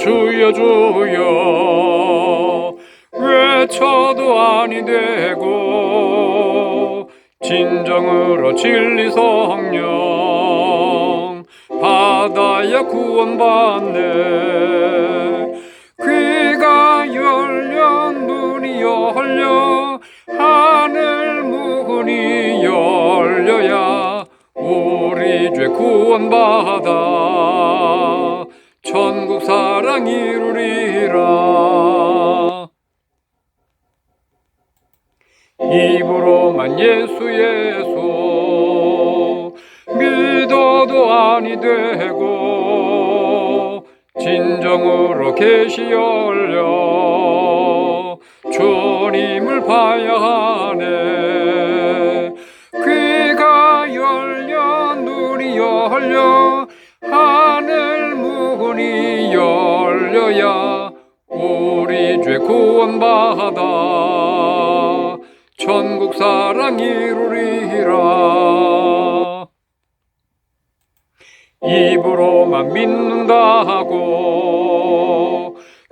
주여 주여. 외쳐도 아니 되고 진정으로 진리 성령 받아야 구원받네. 귀가 열려 눈이 열려 하늘 문이 열려야 우리 죄 구원받아 천국 사랑 이루리라. 입으로만 예수 예수. 믿어도 아니 되고 진정으로 계시 열려 주님을 봐야 하네 죄 구원받아 천국 사랑 이루리라. 입으로만 믿는다고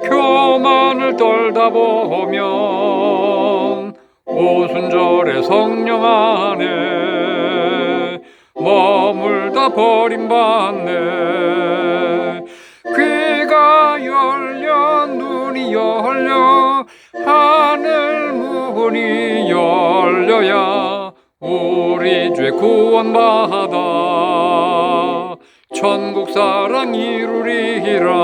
교만을 떨다 보면 오순절에 성령 안에 머물다 버림받네 죄 구원받아 천국 사랑 이루리라